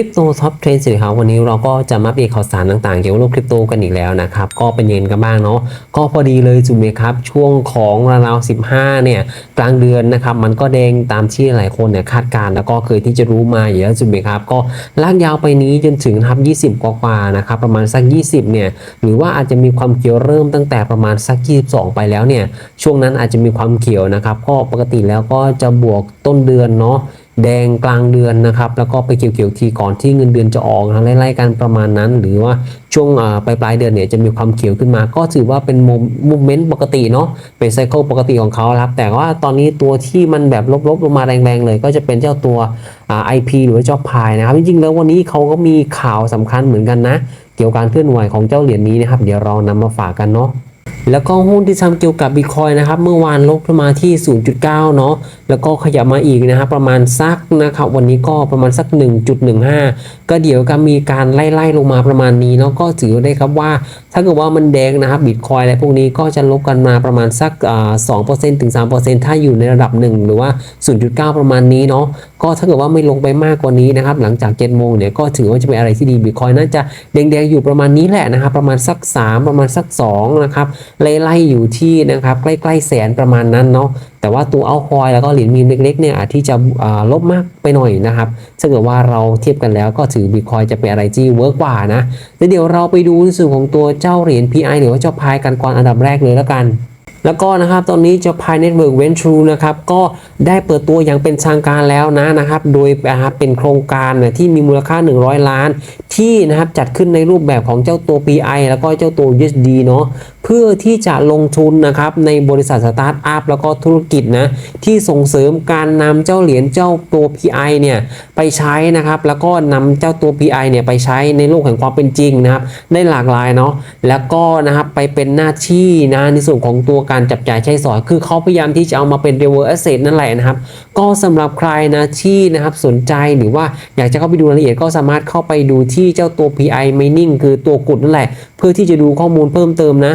ริปโตท็อปเทรนด์สิครับวันนี้เราก็จะมาอัปเดตข่าวสารต่างๆ เกี่ยวกับโลกคริปโตกันอีกแล้วนะครับ ก็เป็นเย็นกันบ้างเนาะก็พอดีเลยจุ๋มเลยครับ ช่วงของราวๆ15 เนี่ย กลางเดือนนะครับ มันก็แดงตามที่หลายคนเนี่ยคาดการณ์แล้วก็เคยที่จะรู้มาอยู่แล้วจุ๋มเลยครับ ก็ลากยาวไปนี้จนถึงนะครับ 20 กว่าๆนะครับ ประมาณสัก 20 เนี่ย หรือว่าอาจจะมีความเขียวเริ่มตั้งแต่ประมาณสัก 22 ไปแล้วเนี่ย ช่วงนั้นอาจจะมีความเขียวนะครับก็ปกติแล้วก็จะบวกต้นเดือนเนาะ แดงกลางเดือนนะครับ แล้วก็ไปเกี่ยวๆทีก่อนที่เงินเดือนจะออกนะไล่ๆกันประมาณนั้น หรือว่าช่วงปลายปลายเดือนเนี่ยจะมีความเขียวขึ้นมา ก็ถือว่าเป็นโมเมนต์ปกติเนาะเป็นไซเคิลปกติของเขาครับ แต่ว่าตอนนี้ตัวที่มันแบบลบๆลงมาแรงๆเลย ก็จะเป็นเจ้าตัวอ่า IP หรือว่าเจ้าพายนะครับ จริงๆแล้ววันนี้เขาก็มีข่าวสำคัญเหมือนกันนะ เกี่ยวกับการเคลื่อนไหวของเจ้าเหรียญนี้นะครับ เดี๋ยวเรานำมาฝากกันเนาะแล้วก็หุ้นที่ทำเกี่ยวกับบิตคอยนะครับ เมื่อวานลบขึ้นมาที่ 0.9 เนาะ แล้วก็ขยับมาอีกนะครับประมาณสักนะครับวันนี้ก็ประมาณสัก 1.15 ก็เดี๋ยวก็มีการไล่ๆลงมาประมาณนี้เนาะก็ถือได้ครับว่า ถ้าเกิดว่ามันแดงนะครับบิตคอยอะไรพวกนี้ก็จะลบกันมาประมาณสักอ่า2%ถึง3%ถ้าอยู่ในระดับ1หรือว่า 0.9 ประมาณนี้เนาะก็ถ้าเกิดว่าไม่ลงไปมากกว่านี้นะครับหลังจาก7โมงเนี่ยก็ถือว่าจะเป็นอะไรที่ดีบิตคอยน่าจะแดงๆอยู่ประมาณนี้แหละนะครับประมาณสัก 3 ประมาณสัก2นะครับไล่ๆอยู่ที่นะครับใกล้ๆแสนประมาณนั้นเนาะ แต่ว่าตัวเอาคอยแล้วก็เหรียญมีมเล็กๆเนี่ยอาจที่จะลบมากไปหน่อยนะครับถ้าเกิดว่าเราเทียบกันแล้วก็ถือบิตคอยจะเป็นอะไรที่เวิร์กกว่านะแล้วเดี๋ยวเราไปดูในส่วนของตัวเจ้าเหรียญ PI หรือว่าเจ้าพายกันก่อนอันดับแรกเลยแล้วกันแล้วก็นะครับตอนนี้เจ้าพายเน็ตเวิร์กเวนทรูนะครับก็ได้เปิดตัวอย่างเป็นทางการแล้วนะนะครับโดยนะครับเป็นโครงการเนี่ยที่มีมูลค่า 100 ล้าน ที่นะครับจัดขึ้นในรูปแบบของเจ้าตัว PI แล้วก็เจ้าตัว USD เนาะเพื่อที่จะลงทุนนะครับในบริษัทสตาร์ทอัพแล้วก็ธุรกิจนะที่ส่งเสริมการนำเจ้าเหรียญเจ้าตัว PI เนี่ยไปใช้นะครับ แล้วก็นำเจ้าตัว PI เนี่ยไปใช้ในโลกแห่งความเป็นจริงนะครับได้หลากหลายเนาะแล้วก็นะครับไปเป็นหน้าที่นะในส่วนของตัวการจับจ่ายใช้สอย คือเขาพยายามที่จะเอามาเป็น reverse asset นั่นแหละนะครับ ก็สำหรับใครนะที่นะครับสนใจหรือว่าอยากจะเข้าไปดูรายละเอียดก็สามารถเข้าไปดูที่เจ้าตัว PI mining คือตัวกุดนั่นแหละ เพื่อที่จะดูข้อมูลเพิ่มเติมนะ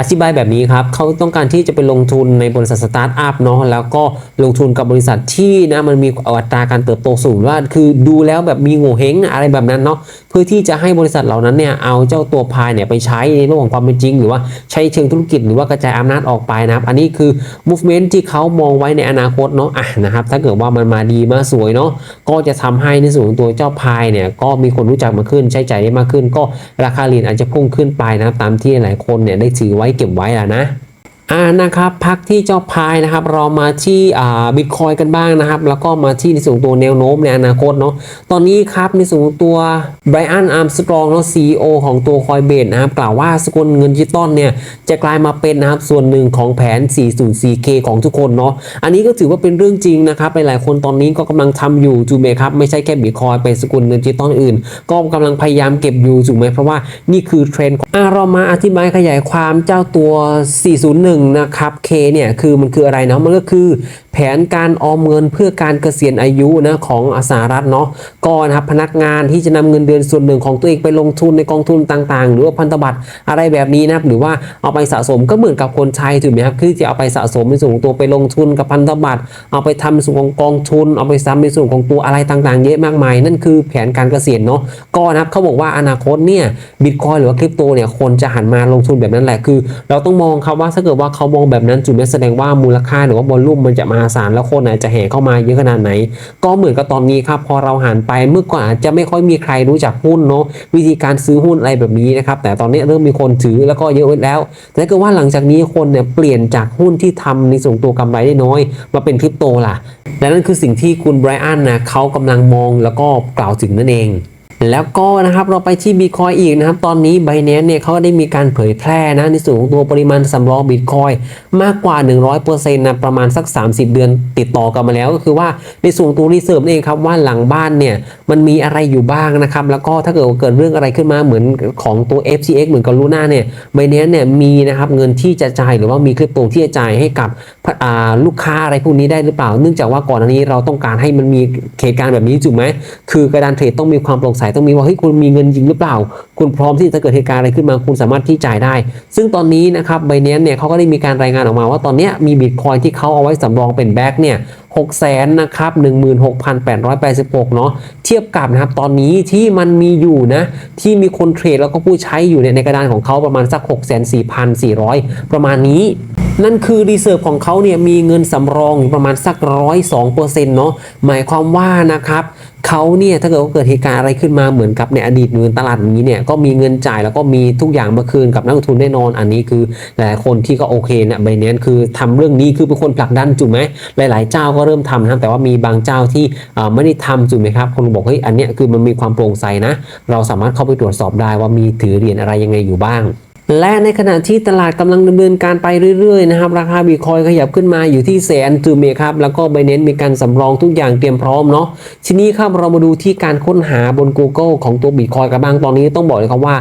อธิบายแบบนี้ครับเขาต้องการที่จะไปลงทุนในบริษัทสตาร์ทอัพเนาะแล้วก็ลงทุนกับบริษัทที่นะมันมีอัตราการเติบโตสูงว่าคือดูแล้วแบบมีโง่เฮงอะไรแบบนั้นเนาะเพื่อที่จะให้บริษัทเหล่านั้นเนี่ยเอาเจ้าตัวพายเนี่ยไปใช้ในโลกของความเป็นจริง หรือว่าใช้เชิงธุรกิจหรือว่ากระจายอำนาจออกไปนะครับ อันนี้คือ movement ที่เขามองไว้ในอนาคตเนาะอะนะครับ ถ้าเกิดว่ามันมาดีมาสวยเนาะก็จะทำให้ในส่วนของตัวเจ้าพายเนี่ยก็มีคนรู้จักมากขึ้นใช้ใจ่ายได้มากขึ้น ก็ราคาเหรียญอาจจะพุ่งขึ้นไปนะครับตามที่หลายคนเนี่ยได้ถือไว้เก็บไว้แล้วนะ อ่านะครับพักที่เจ้าพายนะครับเรามาที่อ่าบิตคอยกันบ้างนะครับ แล้วก็มาที่ในส่วนตัวแนวโน้มในอนาคตเนาะตอนนี้ครับในส่วนตัวไบรอันอาร์มสตรองเนาะซีอของตัวคอยเบสนะครับกล่าวว่าสกุลเงินดิจิตอลเนี่ยจะกลายมาเป็นนะครับส่วนหนึ่งของแผน 404K ของทุกคนเนาะอันนี้ก็ถือว่าเป็นเรื่องจริงนะครับหลายๆคนตอนนี้ก็กำลังทำอยู่ถูกไหมครับไม่ใช่แค่บิตคอยเป็นสกุลเงินดิจิตอลอื่น ก็กำลังพยายามเก็บอยู่ถูกไหมเพราะว่านี่คือเทรนด์อะเรามาอธิบายขยายความเจ้าตัว 401นะครับ K เนี่ยคือมันคืออะไรเนาะมันก็คือ แผนการออมเงินเพื่อการเกษียณอายุนะของอสหรัฐเนาะก็นะครับพนักงานที่จะนำเงินเดือนส่วนหนึ่งของตัวเองไปลงทุนในกองทุนต่างๆ หรือว่าพันธบัตรอะไรแบบนี้นะครับหรือว่าเอาไปสะสมก็เหมือนกับคนไทยถูกไหมครับคือจะเอาไปสะสมในส่วนของตัวไปลงทุนกับพันธบัตรเอาไปทำในส่วนของกองทุน เอาไปซ้ำในส่วนของตัวอะไรต่างๆ เยอะมากมาย นั่นคือแผนการเกษียณเนาะก็นะครับเขาบอกว่าอนาคตเนี่ยบิตคอยหรือว่าคริปโตเนี่ยคนจะหันมาลงทุนแบบนั้นแหละคือ เราต้องมองครับว่าถ้าเกิดว่าเขามองแบบนั้นจุดนี้แสดงว่ามูลค่าหรือว่าบอลลุ่มมันจะมหาศาลแล้วคนอาจจะแห่เข้ามาเยอะขนาดไหน ก็เหมือนกับตอนนี้ครับพอเราหันไปเมื่อก่อนอาจจะไม่ค่อยมีใครรู้จักหุ้นเนาะวิธีการซื้อหุ้นอะไรแบบนี้นะครับแต่ตอนนี้เริ่มมีคนถือแล้วก็เยอะแล้วแต่ก็ว่าหลังจากนี้คนเนี่ยเปลี่ยนจากหุ้นที่ทำในส่วนตัวกำไรได้น้อย มาเป็นคริปโตล่ะและนั่นคือสิ่งที่คุณไบรอันนะเขากำลังมองแล้วก็กล่าวถึงนั่นเอง แล้วก็นะครับเราไปที่บิตคอยอีกนะครับ ตอนนี้ b บ n a n c e เนี่ยเขาได้มีการเผยแพร่นะในส่วนของตัวปริมาณสำรองบิตคอยมากกว่า 100%นะประมาณสัก 30 เดือนติดต่อกันมาแล้วก็คือว่าในส่วนตัวรีเซิร์ฟเองครับว่าหลังบ้านเนี่ยมันมีอะไรอยู่บ้างนะครับ แล้วก็ถ้าเกิดเกิดเรื่องอะไรขึ้นมาเหมือนของตัว FTX เหมือนกับลูน่าเนี่ย b บ n a n c e เนี่ยมีนะครับเงินที่จะจ่ายหรือว่ามีคริปโตที่จะจ่ายให้กับ ลูกค้าอะไรพวกนี้ได้หรือเปล่า เนื่องจากว่าก่อนหน้านี้เราต้องการให้มันมีเหตุการณ์แบบนี้ถูกไหมคือกระดานเทรดต้องมีความโปร่งใสต้องมีว่าเฮ้ยคุณมีเงินจริงหรือเปล่า คุณพร้อมที่จะเกิดเหตุการณ์อะไรขึ้นมาคุณสามารถที่จ่ายได้ ซึ่งตอนนี้นะครับไบแนนเนี่ยเขาก็ได้มีการรายงานออกมาว่าตอนนี้มีบิตคอยที่เขาเอาไว้สำรองเป็นแบ็กเนี่ย6แสนนะครับ16,886 เนาะเทียบกับนะครับตอนนี้ที่มันมีอยู่นะที่มีคนเทรดแล้วก็ผู้ใช้อยู่เนี่ยในกระดานของเขาประมาณสัก 6,4,400 ประมาณนี้ นั่นคือรีเซิร์ฟของเขาเนี่ยมีเงินสำรองอยู่ประมาณสักร้อยสองเปอร์เซ็นต์เนาะหมายความว่านะครับเขาเนี่ยถ้าเกิดว่าเกิดเหตุการณ์อะไรขึ้นมาเหมือนกับในอดีตเงินตลาดนี้เนี่ยก็มีเงินจ่ายแล้วก็มีทุกอย่างมาคืนกับนักลงทุนแน่นอน อันนี้คือหลายคนที่ก็โอเคเนี่ยใบเนี้ยคือทำเรื่องนี้คือเป็นคนผลักดันจุดไหมหลาย ๆ เจ้าก็เริ่มทำนะแต่ว่ามีบางเจ้าที่ไม่ได้ทำจุดไหมครับคนบอกเฮ้ยอันเนี้ยคือมันมีความโปร่งใสนะ เราสามารถเข้าไปตรวจสอบได้ว่ามีถือเหรียญอะไรยังไงอยู่บ้าง และในขณะที่ตลาดกำลังดำเนินการไปเรื่อยๆนะครับราคาบิตคอยขยับขึ้นมาอยู่ที่แสนจูเมครับแล้วก็ไบเน้นมีการสำรองทุกอย่างเตรียมพร้อมเนาะทีนี้ครับเรามาดูที่การค้นหาบน Google ของตัวบิตคอยกันบ้างตอนนี้ต้องบอกเลยครับว่า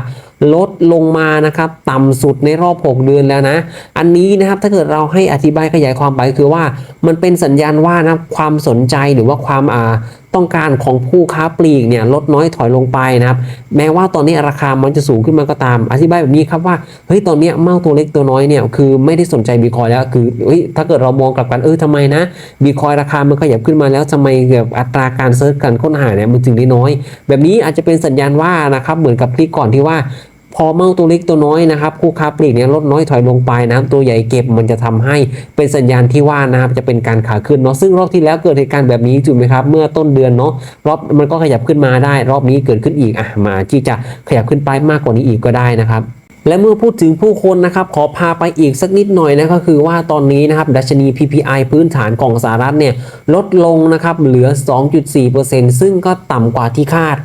ลดลงมานะครับต่ำสุดในรอบ 6 เดือนแล้วนะ อันนี้นะครับถ้าเกิดเราให้อธิบายขยายความไปคือว่ามันเป็นสัญญาณว่านะความสนใจหรือว่าความอ่า ต้องการของผู้ค้าปลีกเนี่ยลดน้อยถอยลงไปนะครับแม้ว่าตอนนี้ราคามันจะสูงขึ้นมาก็ตาม อธิบายแบบนี้ครับว่าเฮ้ยตอนนี้เมาตัวเล็กตัวน้อยเนี่ยคือไม่ได้สนใจบีคอยแล้วคือเฮ้ยถ้าเกิดเรามองกลับกันเออทำไมนะบีคอยราคามันขยับขึ้นมาแล้วทำไมแบบอัตราการเซิร์ชการค้นหาเนี่ยมันถึงได้น้อย แบบนี้อาจจะเป็นสัญญาณว่านะครับเหมือนกับคลิปก่อนที่ว่า พอเมาตัวเล็กตัวน้อยนะครับคู่ค้าปลีกเนี่ยลดน้อยถอยลงไปนะครับตัวใหญ่เก็บมันจะทำให้เป็นสัญญาณที่ว่านะครับจะเป็นการขาขึ้นเนาะซึ่งรอบที่แล้วเกิดเหตุการณ์แบบนี้ถูกไหมครับเมื่อต้นเดือนเนาะรอบมันก็ขยับขึ้นมาได้ รอบนี้เกิดขึ้นอีกอะมาที่จะขยับขึ้นไปมากกว่านี้อีกก็ได้นะครับและเมื่อพูดถึงผู้คนนะครับขอพาไปอีกสักนิดหน่อยนะก็คือว่าตอนนี้นะครับดัชนี PPI พื้นฐานของสหรัฐเนี่ยลดลงนะครับเหลือ 2.4%ซึ่งก็ต่ำกว่าที่คาด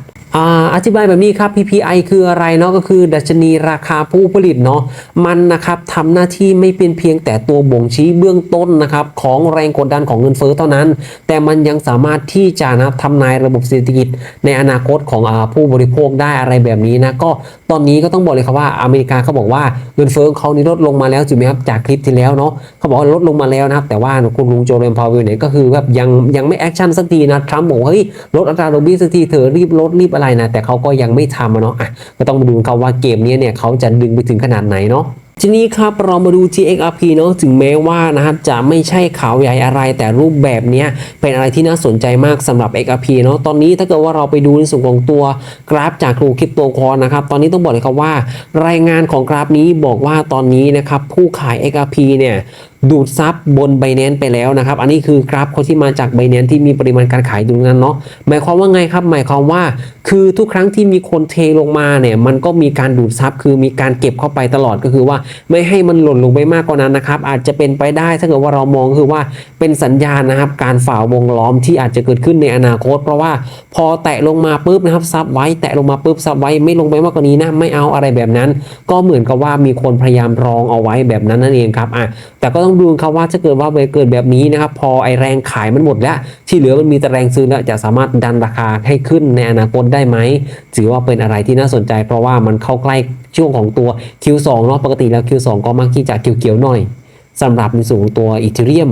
อธิบายแบบนี้ครับ PPI คืออะไรเนาะก็คือ ดัชนีราคาผู้ผลิตเนาะมันนะครับทำหน้าที่ไม่เป็นเพียงแต่ตัวบ่งชี้เบื้องต้นนะครับของแรงกดดันของเงินเฟ้อเท่านั้น แต่มันยังสามารถที่จะนะทำนายระบบเศรษฐกิจ ในอนาคตของอผู้บริโภคได้อะไรแบบนี้นะก็ตอนนี้ก็ต้องบอกเลยครับว่าอเมริกาเขาบอกว่าเงินเฟ้อเขานี่ลดลงมาแล้วถูกไหมครับจากคลิปที่แล้วเนาะเขาบอกว่าลดลงมาแล้วนะครับแต่ว่าคุณลุงโจเรมพาวเวลเนี่ยก็คือแบบยังยังไม่แอคชั่นสักทีนะทรัมป์บอกเฮ้ยลดอัตราดอกเบี้ยสักทีเถอะรีบลดรีบอะไรนะแต่เขาก็ยังไม่ทำอะเนาะอะก็ต้องมาดูกันครับว่าเกมนี้เนี่ยเขาจะดึงไปถึงขนาดไหนเนาะทีนี้ครับเรามาดู TXRP เนาะถึงแม้ว่านะครับจะไม่ใช่ข่าวใหญ่อะไร แต่รูปแบบเนี้ยเป็นอะไรที่น่าสนใจมากสำหรับ XRP เนาะตอนนี้ถ้าเกิดว่าเราไปดูในส่วนของตัวกราฟจากครูคริปโตคอนนะครับตอนนี้ต้องบอกเลยครับว่า รายงานของกราฟนี้บอกว่าตอนนี้นะครับผู้ขาย XRP เนี่ย ดูดซับบน b บ n a n c e ไปแล้วนะครับ อันนี้คือกราฟคนที่มาจาก b บ n a n c e ที่มีปริมาณการขายตรงนั้นเนาะหมายความว่าไงครับ หมายความว่า คือทุกครั้งที่มีคนเทลงมาเนี่ยมันก็มีการดูดซับคือมีการเก็บเข้าไปตลอดก็คือว่า ไม่ให้มันหล่นลงไปมากกว่านั้นนะครับ อาจจะเป็นไปได้ถ้าเกิดว่าเรามองคือว่าเป็นสัญญาณนะครับ การฝ่าวงล้อมที่อาจจะเกิดขึ้นในอนาคต เพราะว่าพอแตะลงมาปุ๊บนะครับซับไว้แตะลงมาปุ๊บซับไว้ไม่ลงไปมากกว่านี้นะไม่เอาอะไรแบบนั้น ก็เหมือนกับว่ามีคนพยายามรองเอาไว้แบบนั้นนั่นเองครับอะแต่ก็ต้องดูครับว่าถ้าเกิดว่าเกิดแบบนี้นะครับพอไอแรงขายมันหมดแล้ว ที่เหลือมันมีแต่แรงซื้อแล้วจะสามารถดันราคาให้ขึ้นในอนาคตได้ไหมถือว่าเป็นอะไรที่น่าสนใจ เพราะว่ามันเข้าใกล้ช่วงของตัว Q2 เนาะปกติแล้ว Q2 ก็มักที่จะเขียวๆหน่อยสำหรับในส่วนของตัวอีเทเรียม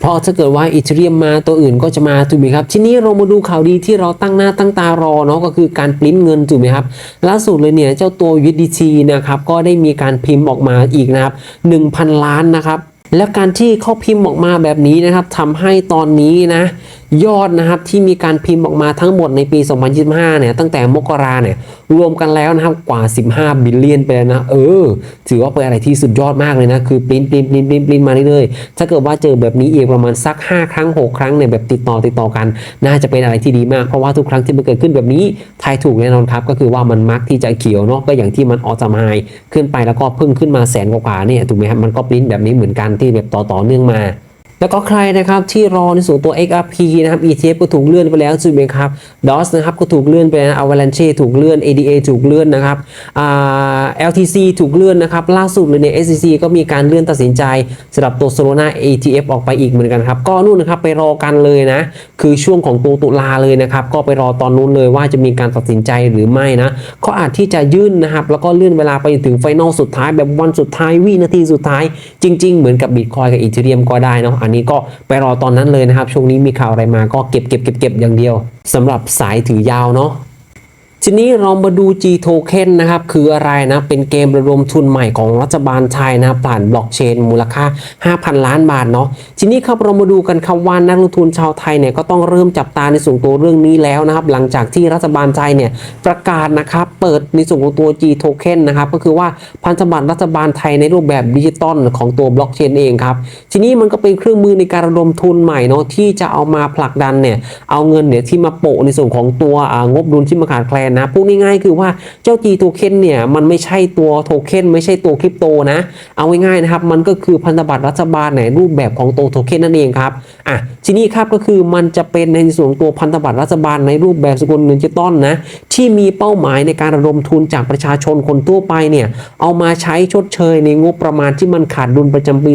เพราะถ้าเกิดว่าอีเทเรียมมาตัวอื่นก็จะมาถูกไหมครับ ทีนี้เรามาดูข่าวดีที่เราตั้งหน้าตั้งตารอเนาะก็คือการปริ้นเงินถูกไหมครับล่าสุดเลยเนี่ยเจ้าตัว USDT นะครับก็ได้มีการพิมพ์ออกมาอีกนะครับ1,000 ล้านนะครับ แล้วการที่เขาพิมพ์ออกมาแบบนี้นะครับทำให้ตอนนี้นะ ยอดนะครับที่มีการพิมพ์ออกมาทั้งหมดในปี 2025 เนี่ยตั้งแต่มกราเนี่ยรวมกันแล้วนะครับกว่า 15 บิลเลียนไปแล้วนะ เออ ถือว่าเป็นอะไรที่สุดยอดมากเลยนะ คือปริ้นปริ้นปริ้นปริ้นปริ้นมาเรื่อยๆถ้าเกิดว่าเจอแบบนี้อีกประมาณสัก 5 ครั้ง 6 ครั้งเนี่ยแบบติดต่อติดต่อกัน น่าจะเป็นอะไรที่ดีมาก เพราะว่าทุกครั้งที่มันเกิดขึ้นแบบนี้ทายถูกแน่นอนครับ ก็คือว่ามันมักที่จะเขียวเนาะก็อย่างที่มันออจามายขึ้นไปแล้วก็พิ่งขึ้นมาแสนกว่าเนี่ยถูกไหมครับมันก็ปริ้นแบบนี้เหมือนกันที่แบบต่อต่อเนื่องมา แล้วก็ใครนะครับที่รอในส่วนตัว XRP นะครับ ETF ก็ถูกเลื่อนไปแล้วใช่ไหมครับ DOS นะครับก็ถูกเลื่อนไปนะ Avalanche ถูกเลื่อน ADA ถูกเลื่อนนะครับ LTC ถูกเลื่อนนะครับ ล่าสุดเลยเนี่ย SEC ก็มีการเลื่อนตัดสินใจสำหรับตัว Solana ETF ออกไปอีกเหมือนกันครับ ก็นู่นนะครับไปรอกันเลยนะ คือช่วงของตัวตุลาเลยนะครับ ก็ไปรอตอนนู้นเลยว่าจะมีการตัดสินใจหรือไม่นะก็อาจที่จะยื่นนะครับ แล้วก็เลื่อนเวลาไปถึงไฟนอลสุดท้ายแบบวันสุดท้ายวินาทีสุดท้ายจริง ๆ เหมือนกับ Bitcoin กับ Ethereum ก็ได้นะอันนี้ก็ไปรอตอนนั้นเลยนะครับ ช่วงนี้มีข่าวอะไรมาก็เก็บเก็บเก็บเก็บอย่างเดียวสำหรับสายถือยาวเนาะ ทีนี้เรามาดู G Token นะครับ คืออะไรนะ เป็นเกมระดมทุนใหม่ของรัฐบาลไทยนะผ่านบล็อกเชนมูลค่า 5,000 ล้านบาทเนาะทีนี้ครับเรามาดูกันครับว่านักลงทุนชาวไทยเนี่ยก็ต้องเริ่มจับตาในส่วนตัวเรื่องนี้แล้วนะครับ หลังจากที่รัฐบาลไทยเนี่ยประกาศนะครับเปิดในส่วนของตัว G Token นะครับก็คือว่าพันธบัตรรัฐบาลไทยในรูปแบบดิจิตอลของตัวบล็อกเชนเองครับทีนี้มันก็เป็นเครื่องมือในการระดมทุนใหม่เนาะที่จะเอามาผลักดันเนี่ยเอาเงินเนี่ยที่มาโปะในส่วนของตัวงบดุลที่มาขาดแคลนนะพูดง่ายๆคือว่าเจ้า G Token เนี่ยมันไม่ใช่ตัวโทเค็นไม่ใช่ตัวคริปโตนะ เอาง่ายๆนะครับมันก็คือพันธบัตรรัฐบาลในรูปแบบของตัวโทเค็นนั่นเองครับอะทีนี้ครับก็คือมันจะเป็นในส่วนตัวพันธบัตรรัฐบาลในรูปแบบสกุลเงินดิจิตอลนะที่มีเป้าหมายในการระดมทุนจากประชาชนคนทั่วไปเนี่ยเอามาใช้ชดเชยในงบประมาณที่มันขาดดุลประจำปี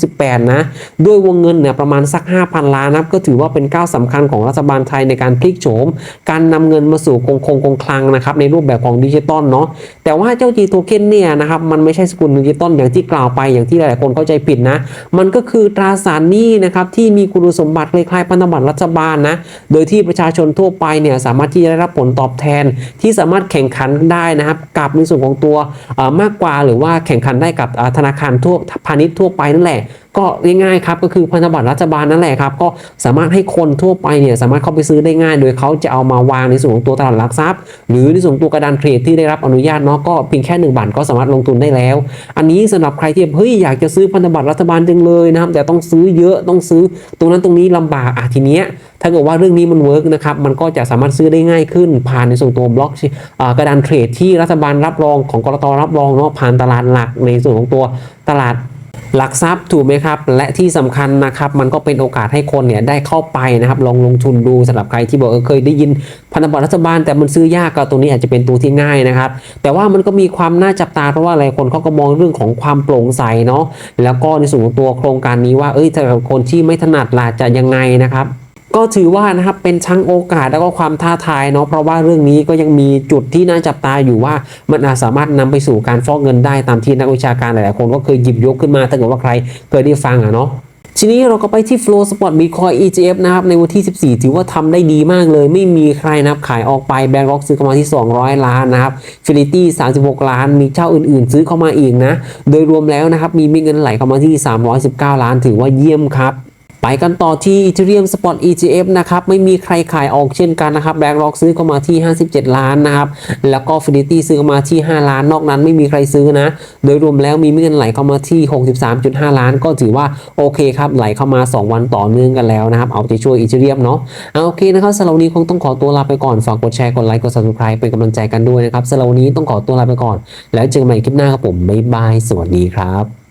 2568นะด้วยวงเงินเนี่ยประมาณสัก 5,000 ล้านนับก็ถือว่าเป็นก้าวสำคัญของรัฐบาลไทยในการพลิกโฉมการนำเงินมาสู่คงคงคงคลังนะครับในรูปแบบของดิจิตอลเนาะแต่ว่าเจ้า G Token เนี่ยนะครับมันไม่ใช่สกุลดิจิตอลอย่างที่กล่าวไปอย่างที่หลายๆคนเข้าใจผิดนะมันก็คือตราสารหนี้นะครับที่มีคุณสมบัติคล้ายๆพันธบัตรรัฐบาลนะโดยที่ประชาชนทั่วไปเนี่ยสามารถที่จะได้รับผลตอบแทน ที่สามารถแข่งขันได้นะครับกับในส่วนของตัวมากกว่าหรือว่าแข่งขันได้กับธนาคารทั่วพาณิชย์ทั่วไปนั่นแหละ ก็ง่ายๆครับก็คือพันธบัตรรัฐบาลนั่นแหละครับก็สามารถให้คนทั่วไปเนี่ยสามารถเข้าไปซื้อได้ง่าย โดยเขาจะเอามาวางในส่วนของตัวตลาดหลักทรัพย์ หรือในส่วนตัวกระดานเทรดที่ได้รับอนุญาตเนาะก็เพียงแค่หนึ่งบาทก็สามารถลงทุนได้แล้ว อันนี้สำหรับใครที่เฮ้ยอยากจะซื้อพันธบัตรรัฐบาลจังเลยนะครับแต่ต้องซื้อเยอะต้องซื้อตรงนั้นตรงนี้ลำบากอะทีเนี้ยถ้าเกิดว่าเรื่องนี้มันเวิร์กนะครับมันก็จะสามารถซื้อได้ง่ายขึ้น ผ่านในส่วนตัวบล็อกกระดานเทรดที่รัฐบาลรับรองของกรตรับรองเนาะผ่านตลาดหลักในส่วนของตัวตลาด หลักทรัพย์ถูกไหมครับ และที่สำคัญนะครับ มันก็เป็นโอกาสให้คนเนี่ยได้เข้าไปนะครับ ลองลงทุนดูสำหรับใครที่บอกเออเคยได้ยินพันธบัตรรัฐบาล แต่มันซื้อยากก็ตัวนี้อาจจะเป็นตัวที่ง่ายนะครับ แต่ว่ามันก็มีความน่าจับตาเพราะว่าหลายคนเขาก็มองเรื่องของความโปร่งใสเนาะแล้วก็ในส่วนของตัวโครงการนี้ว่าเอ้ยถ้าคนที่ไม่ถนัดล่ะจะยังไงนะครับ ก็ถือว่านะครับเป็นทั้งโอกาสแล้วก็ความท้าทายเนาะเพราะว่าเรื่องนี้ก็ยังมีจุดที่น่าจับตาอยู่ว่ามันอาจสามารถนำไปสู่การฟอกเงินได้ตามที่นักวิชาการหลายๆคนก็เคยหยิบยกขึ้นมาถ้าเกิดว่าใครเคยได้ฟังอะเนาะทีนี้เราก็ไปที่ Flow Spot Bitcoin ETF นะครับ ในวันที่ 14 ถือว่าทำได้ดีมากเลย ไม่มีใครนะครับขายออกไปแบงก์ร็อกซื้อเข้ามาที่ 200 ล้านนะครับฟิลิตี้ 36 ล้าน มีเจ้าอื่นๆ ซื้อเข้ามาอีกนะ โดยรวมแล้วนะครับ มีเงินไหลเข้ามาที่ 319 ล้าน ถือว่าเยี่ยมครับ ไปกันต่อที่ Ethereum Spot ETF นะครับ ไม่มีใครขายออกเช่นกันนะครับ BlackRock ซื้อเข้ามาที่ 57 ล้านนะครับ แล้วก็ Fidelity ซื้อเข้ามาที่ 5 ล้าน นอกนั้นไม่มีใครซื้อนะ โดยรวมแล้วมีเงินไหลเข้ามาที่ 63.5 ล้าน ก็ถือว่าโอเคครับ ไหลเข้ามา 2 วันต่อเนื่องกันแล้วนะครับ เอาใจช่วย Ethereum เนาะเอาโอเคนะครับสำหรับวันนี้คงต้องขอตัวลาไปก่อนฝากกดแชร์กดไลค์กด Subscribe เป็นกำลังใจกันด้วยนะครับสำหรับวันนี้ต้องขอตัวลาไปก่อน แล้วเจอกันใหม่คลิปหน้าครับผมบ๊ายบายสวัสดีครับ